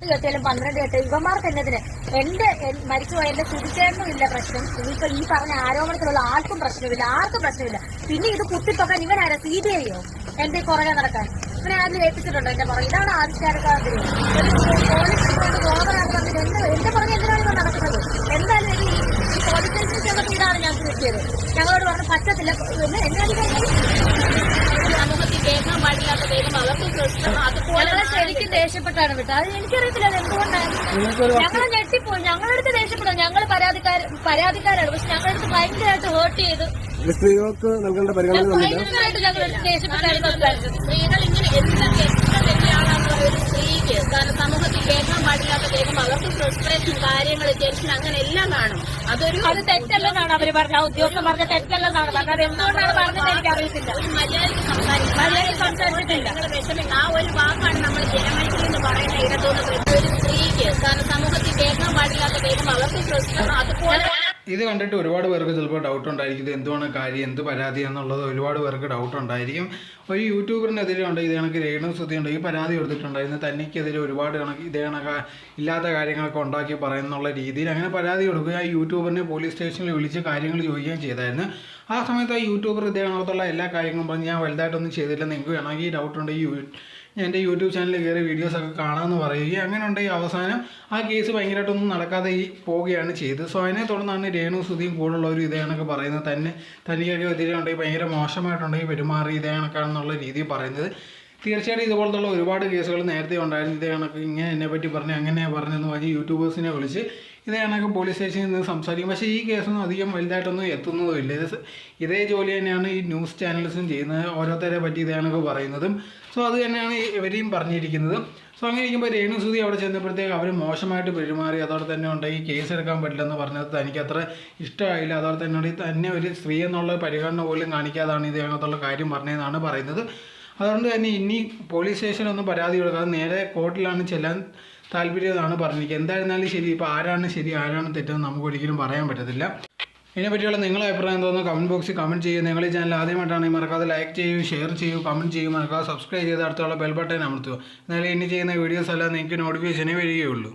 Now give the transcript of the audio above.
കെട്ടിയാലും പന്ത്രണ്ട് കെട്ടിയ ഇവന്മാർക്ക് എന്നതിന് എന്റെ മരിച്ചുപോയ എന്റെ സുതിച്ചേട്ടനും ഇല്ല പ്രശ്നം. ഇനിയിപ്പോ ഈ പറഞ്ഞ ആരോപണത്തിലുള്ള ആർക്കും പ്രശ്നമില്ല ആർക്കും പ്രശ്നമില്ല. പിന്നെ ഇത് കുത്തിപ്പൊക്കാൻ ഇവനാരാ സി ബി ഐയോ? എന്റെ പുറകെ നടക്കാൻ. ഇവനെ ആരും ഏൽപ്പിച്ചിട്ടുണ്ടോ എന്റെ പുറകെ? ഇതാണ് ആവിഷ്കാരക്കാരത്തിന് എന്ത് എന്റെ പുറകെ എന്തിനാണ് ഇവർ നടക്കുന്നത്? എന്തായാലും ഈ പോലീസ് സ്റ്റേഷനിൽ ചെന്നപ്പോൾ ഇതാണ് ഞങ്ങൾക്ക് കിട്ടിയത് ഞങ്ങളോട് പറഞ്ഞ പറ്റത്തില്ല. എന്നാണ് സമൂഹത്തിൽ കേൾക്കാൻ പാടില്ലാത്ത കേൾക്കും അവർക്ക് പ്രശ്നം അതുപോലെ ഞങ്ങളെ ശരിക്കും ദേഷ്യപ്പെട്ടാണ് വിട്ടത്. അത് എനിക്കറിയത്തില്ല അത് എന്തുകൊണ്ടാണ്. ഞങ്ങൾ ഞെട്ടിപ്പോയി ഞങ്ങളെടുത്ത് ദേഷ്യപ്പെടും ഞങ്ങൾ പരാതിക്കാർ പരാതിക്കാരാണ്. പക്ഷെ ഞങ്ങളെടുത്ത് ഭയങ്കരമായിട്ട് ഹേർട്ട് ചെയ്ത്. സ്ത്രീകൾക്ക് നൽകേണ്ട പരിഗണന ഭയങ്കരമായിട്ട് ഞങ്ങളെടുത്ത് ദേഷ്യപ്പെട്ടാണ് സ്ത്രീകൾ ഇങ്ങനെ എന്ത് ഒരു സ്ത്രീക്ക് കാരണം സമൂഹത്തിൽ കേൾക്കാൻ പാടില്ലാത്ത കേൾക്കും അവർക്ക് ഫ്രസ്ട്രേഷൻ കാര്യങ്ങൾ ടെൻഷൻ അങ്ങനെ എല്ലാം കാണും. അതൊരു അത് തെറ്റല്ലെന്നാണ് അവർ പറഞ്ഞത്. ആ ഉദ്യോഗസ്ഥൻ പറഞ്ഞ തെറ്റല്ലെന്നാണ് പറഞ്ഞത്. അത് എന്തുകൊണ്ടാണ് പറഞ്ഞത് എനിക്ക് അറിയത്തില്ല ഒരു സംസാരിക്കും മര്യാദയ്ക്ക് സംസാരിച്ചിട്ടില്ല. ആ ഒരു വാക്കാണ് നമ്മൾ എന്ന് പറയുന്ന ഇടത്തോന്ന് ഒരു സ്ത്രീക്ക് കാരണം സമൂഹത്തിൽ കേൾക്കാൻ പാടില്ലാത്ത കേൾക്കും അവർക്ക് പ്രശ്നം അതുപോലെ ഇത് കണ്ടിട്ട് ഒരുപാട് പേർക്ക് ചിലപ്പോൾ ഡൗട്ട് ഉണ്ടായിരിക്കും. ഇത് എന്തുവാണ് കാര്യം? എന്ത് പരാതി എന്നുള്ളത് ഒരുപാട് പേർക്ക് ഡൗട്ട് ഉണ്ടായിരിക്കും. ഒരു യൂട്യൂബറിനെതിരെ ഉണ്ട് ഇത് കണക്ക് രേണു ഉണ്ട്. ഈ പരാതി കൊടുത്തിട്ടുണ്ടായിരുന്നു. തനിക്കെതിരെ ഒരുപാട് കണക്ക് ഇതേ കണക്ക് ഇല്ലാത്ത കാര്യങ്ങളൊക്കെ ഉണ്ടാക്കി പറയുന്നുള്ള രീതിയിൽ അങ്ങനെ പരാതി കൊടുക്കുകയും ആ യൂട്യൂബറിനെ പോലീസ് സ്റ്റേഷനിൽ വിളിച്ച് കാര്യങ്ങൾ ചോദിക്കുകയും ചെയ്തായിരുന്നു. ആ സമയത്ത് ആ യൂട്യൂബർ ഇതേ കണക്കുള്ള എല്ലാ കാര്യങ്ങളും പറഞ്ഞ് ഞാൻ വലുതായിട്ടൊന്നും ചെയ്തില്ല നിങ്ങൾക്ക് വേണമെങ്കിൽ ഡൗട്ട് ഉണ്ടെങ്കിൽ യൂ- എന്റെ യൂട്യൂബ് ചാനലിൽ കയറി വീഡിയോസൊക്കെ കാണാമെന്ന് പറയുകയും അങ്ങനെ ഉണ്ടെങ്കിൽ അവസാനം ആ കേസ് ഭയങ്കരമായിട്ടൊന്നും നടക്കാതെ ഈ പോവുകയാണ് ചെയ്തത്. സോ അതിനെ തുടർന്നാണ് രേണു സുധിയും കൂടുള്ളവരും ഒരു കണക്ക് പറയുന്നത് തന്നെ. തനിക്കൊക്കെ എതിരെ ഉണ്ടെങ്കിൽ ഭയങ്കര മോശമായിട്ടുണ്ടെങ്കിൽ പെരുമാറി ഇതേ കണക്കാണെന്നുള്ള രീതിയിൽ പറയുന്നത്. തീർച്ചയായിട്ടും ഇതുപോലത്തുള്ള ഒരുപാട് കേസുകൾ നേരത്തെ ഉണ്ടായിരുന്നു. ഇതേ കണക്ക് ഇങ്ങനെ എന്നെ പറ്റി പറഞ്ഞ് അങ്ങനെ പറഞ്ഞെന്ന് പറഞ്ഞ് യൂട്യൂബേഴ്സിനെ വിളിച്ച് ഇതേ കണക്ക് പോലീസ് സ്റ്റേഷനിൽ നിന്ന് സംസാരിക്കും. പക്ഷേ ഈ കേസൊന്നും അധികം വലുതായിട്ടൊന്നും എത്തുന്നതുമില്ല ഇത് ഇതേ ജോലി തന്നെയാണ് ഈ ന്യൂസ് ചാനൽസും ചെയ്യുന്നത്. ഓരോരുത്തരെ പറ്റി ഇതേ കണക്ക് പറയുന്നതും. സോ അത് തന്നെയാണ് ഈ ഇവരെയും പറഞ്ഞിരിക്കുന്നത്. സോ അങ്ങനെ ഇരിക്കുമ്പോൾ രേണു സുധി അവിടെ ചെന്നപ്പോഴത്തേക്ക് അവർ മോശമായിട്ട് പെരുമാറി. അതോടെ തന്നെ ഉണ്ടെങ്കിൽ കേസ് എടുക്കാൻ പറ്റില്ലെന്ന് പറഞ്ഞത് തനിക്ക് അത്ര ഇഷ്ടമായില്ല. അതോടെ തന്നെ തന്നെ ഒരു സ്ത്രീ എന്നുള്ള പരിഗണന പോലും കാണിക്കാതാണ് ഇത് അങ്ങനത്തുള്ള കാര്യം പറഞ്ഞതെന്നാണ് പറയുന്നത്. അതുകൊണ്ട് തന്നെ ഇനി പോലീസ് സ്റ്റേഷനൊന്നും പരാതി കൊടുക്കാതെ നേരെ കോർട്ടിലാണ് ചെല്ലാൻ താല്പര്യമെന്നാണ് പറഞ്ഞിരിക്കുന്നത്. എന്തായിരുന്നാലും ശരി ഇപ്പോൾ ആരാണ് ശരി ആരാണ് തെറ്റെന്ന് നമുക്ക് ഒരിക്കലും പറയാൻ പറ്റത്തില്ല. ഇതിനെപ്പറ്റിയുള്ള നിങ്ങളുടെ അഭിപ്രായം തോന്നുന്നു കമന്റ് ബോക്സിൽ കമന്റ് ചെയ്യുക. നിങ്ങൾ ഈ ചാനൽ ആദ്യമായിട്ടാണെങ്കിൽ മറക്കാതെ ലൈക്ക് ചെയ്യൂ ഷെയർ ചെയ്യൂ കമന്റ് ചെയ്യൂ. മറക്കാതെ സബ്സ്ക്രൈബ് ചെയ്ത് അടുത്തുള്ള ബെൽ ബട്ടൺ അമർത്തുക. എന്നാലേ ഇനി ചെയ്യുന്ന വീഡിയോസ് എല്ലാം നിങ്ങൾക്ക് നോട്ടിഫിക്കേഷനേ വരികയുള്ളൂ.